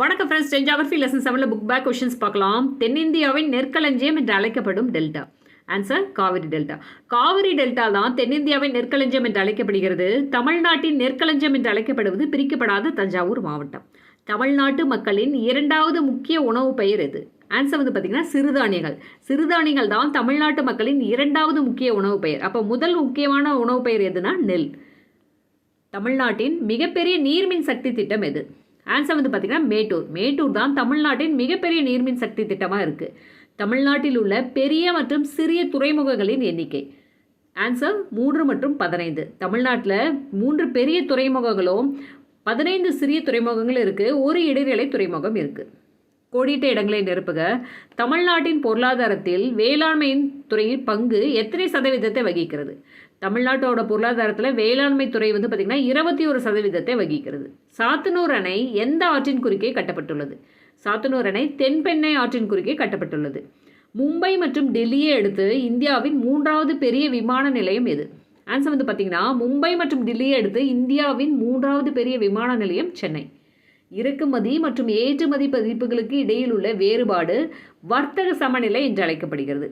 வணக்கம் friends geography lesson செவனில் book back questions பார்க்கலாம். தென்னிந்தியாவின் நெற்களஞ்சியம் என்று அழைக்கப்படும் delta. Answer Kaveri delta. Kaveri delta தான் தென்னிந்தியாவின் நெற்களஞ்சியம் என்று அழைக்கப்படுகிறது. தமிழ்நாட்டின் நெற்களஞ்சியம் என்று அழைக்கப்படுவது பிரிக்கப்படாத தஞ்சாவூர் மாவட்டம். தமிழ்நாட்டு மக்களின் இரண்டாவது முக்கிய உணவு பெயர் எது? ஆன்சர் வந்து பார்த்தீங்கன்னா சிறுதானியங்கள். சிறுதானியங்கள் தான் தமிழ்நாட்டு மக்களின் இரண்டாவது முக்கிய உணவு பெயர். அப்போ முதல் முக்கியமான உணவு பெயர் எதுனா நெல். தமிழ்நாட்டின் மிகப்பெரிய நீர்மின் சக்தி திட்டம் எது? ஆன்சர் வந்து பார்த்தீங்கன்னா மேட்டூர். மேட்டூர் தான் தமிழ்நாட்டின் மிகப்பெரிய நீர்மின் சக்தி திட்டமாக இருக்குது தமிழ்நாட்டில் உள்ள பெரிய மற்றும் சிறிய துறைமுகங்களின் எண்ணிக்கை. ஆன்சர் மூன்று மற்றும் பதினைந்து. தமிழ்நாட்டில் மூன்று பெரிய துறைமுகங்களும் பதினைந்து சிறிய துறைமுகங்கள் இருக்குது ஒரு இடைநிலை துறைமுகம் இருக்குது கோடிட்ட இடங்களை நிரப்புக. தமிழ்நாட்டின் பொருளாதாரத்தில் வேளாண்மையின் துறையின் பங்கு எத்தனை சதவீதத்தை வகிக்கிறது? தமிழ்நாட்டோட பொருளாதாரத்தில் வேளாண்மை துறை வந்து பார்த்திங்கன்னா இருபத்தி ஒரு சதவீதத்தை வகிக்கிறது. சாத்தனூர் அணை எந்த ஆற்றின் குறுக்கே கட்டப்பட்டுள்ளது? சாத்தனூர் அணை தென்பெண்ணை ஆற்றின் குறுக்கே கட்டப்பட்டுள்ளது. மும்பை மற்றும் டெல்லியை அடுத்து இந்தியாவின் மூன்றாவது பெரிய விமான நிலையம் எது? ஆன்சர் வந்து பார்த்திங்கன்னா மும்பை மற்றும் டெல்லியை அடுத்து இந்தியாவின் மூன்றாவது பெரிய விமான நிலையம் சென்னை. இறக்குமதி மற்றும் ஏற்றுமதி பதிப்புகளுக்கு இடையில் உள்ள வேறுபாடு வர்த்தக சமநிலை என்று அழைக்கப்படுகிறது.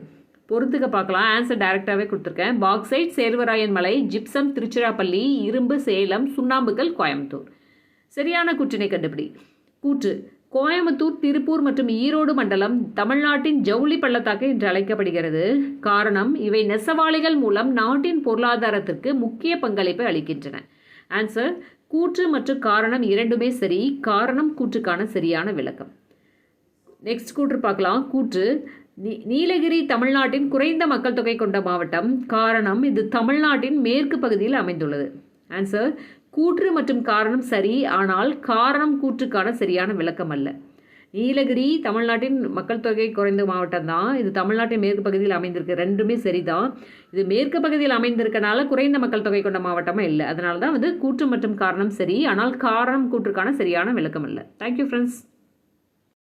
பொறுத்துக்க பார்க்கலாம். ஆன்சர் டைரெக்டாகவே கொடுத்துருக்கேன். பாக்சைட் சேர்வராயன் மலை ஜிப்சம் திருச்சிராப்பள்ளி இரும்பு சேலம் சுண்ணாம்புக்கல் கோயம்புத்தூர். சரியான கூற்றினை கண்டுபிடி. கூற்று கோயம்புத்தூர் திருப்பூர் மற்றும் ஈரோடு மண்டலம் தமிழ்நாட்டின் ஜவுளி பள்ளத்தாக்கு என்று அழைக்கப்படுகிறது. காரணம் இவை நெசவாளிகள் மூலம் நாட்டின் பொருளாதாரத்திற்கு முக்கிய பங்களிப்பை அளிக்கின்றன. ஆன்சர் கூற்று மற்றும் காரணம் இரண்டுமே சரி காரணம் கூற்றுக்கான சரியான விளக்கம். நெக்ஸ்ட் கூற்று பார்க்கலாம். கூற்று நீ நீலகிரி தமிழ்நாட்டின் குறைந்த மக்கள் தொகை கொண்ட மாவட்டம். காரணம் இது தமிழ்நாட்டின் மேற்கு பகுதியில் அமைந்துள்ளது. ஆன்சர் கூற்று மற்றும் காரணம் சரி ஆனால் காரணம் கூற்றுக்கான சரியான விளக்கம் அல்ல. நீலகிரி தமிழ்நாட்டின் மக்கள் தொகை குறைந்த மாவட்டம் தான். இது தமிழ்நாட்டின் மேற்கு பகுதியில் அமைந்திருக்கு. ரெண்டுமே சரிதான். இது மேற்கு பகுதியில் அமைந்திருக்கனால குறைந்த மக்கள் தொகை கொண்ட மாவட்டமாக இல்லை. அதனால தான் வந்து கூற்று மற்றும் காரணம் சரி. ஆனால் காரணம் கூற்றுக்கான சரியான விளக்கம் இல்லை. Thank you friends